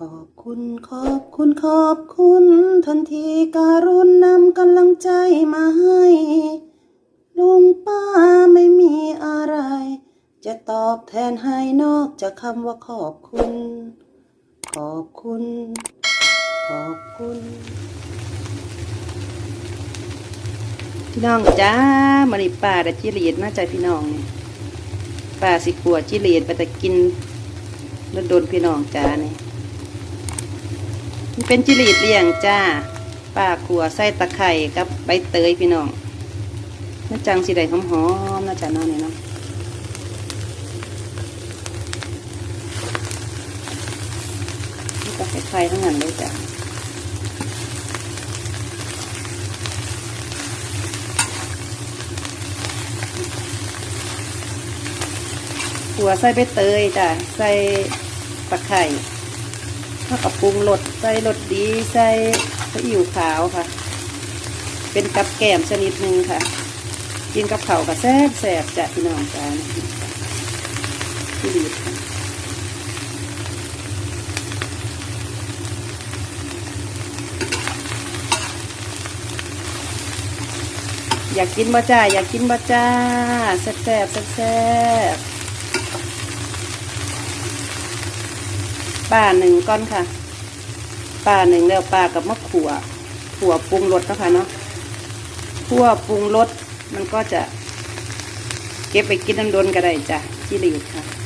ขอบคุณขอบคุณขอบคุณทันทีการุณนำกำลังใจมาให้ลุงป้าไม่มีอะไร จะตอบแทนให้นอกจากคำว่าขอบคุณ ขอบคุณ ขอบคุณพี่น้องจ้ามาริป่าแต่จิเลียดมาใจพี่น้องเนี่ยป่าสิกลัวจิเลียดไปแต่กินแล้วโดนพี่น้องจ้าเนี่ย มันเป็นจิเลีดเลี้ยงจ้าป้าขัวใส่ตะไคร่กับใบเตยพี่น้องน่าจังสิได้หอมๆน่าจะน้องเนี่ยเนาะนี่ตะไคร่ทั้งนั้นเลยจ้าหัวใส่ใบเตยจ้ะ ใส่ตะไคร่ ข้าวกับปรุงรสใส่รสดีใส่ซีอิ๊วขาวค่ะ เป็นกับแกล้มชนิดหนึ่งค่ะ กินกับเข่ากับแซ่บแซ่บจะพี่น้องจ้าที่ดีอยากกินบ่จ้าอยากกินบ่จ้าแซ่บแซ่บแซ่บ ปลาหนึ่งก้อนค่ะปลาหนึ่งแล้วปลากับมะขัวขัวปรุงรสนะคะเนาะขัวปรุงรสมันก็จะ เก็บไปกินน้ำโดนก็ได้จ้ะที่รีดค่ะ